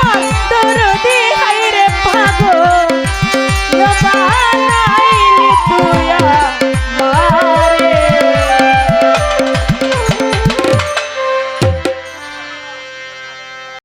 আমার দরদি হাইরে পাগল।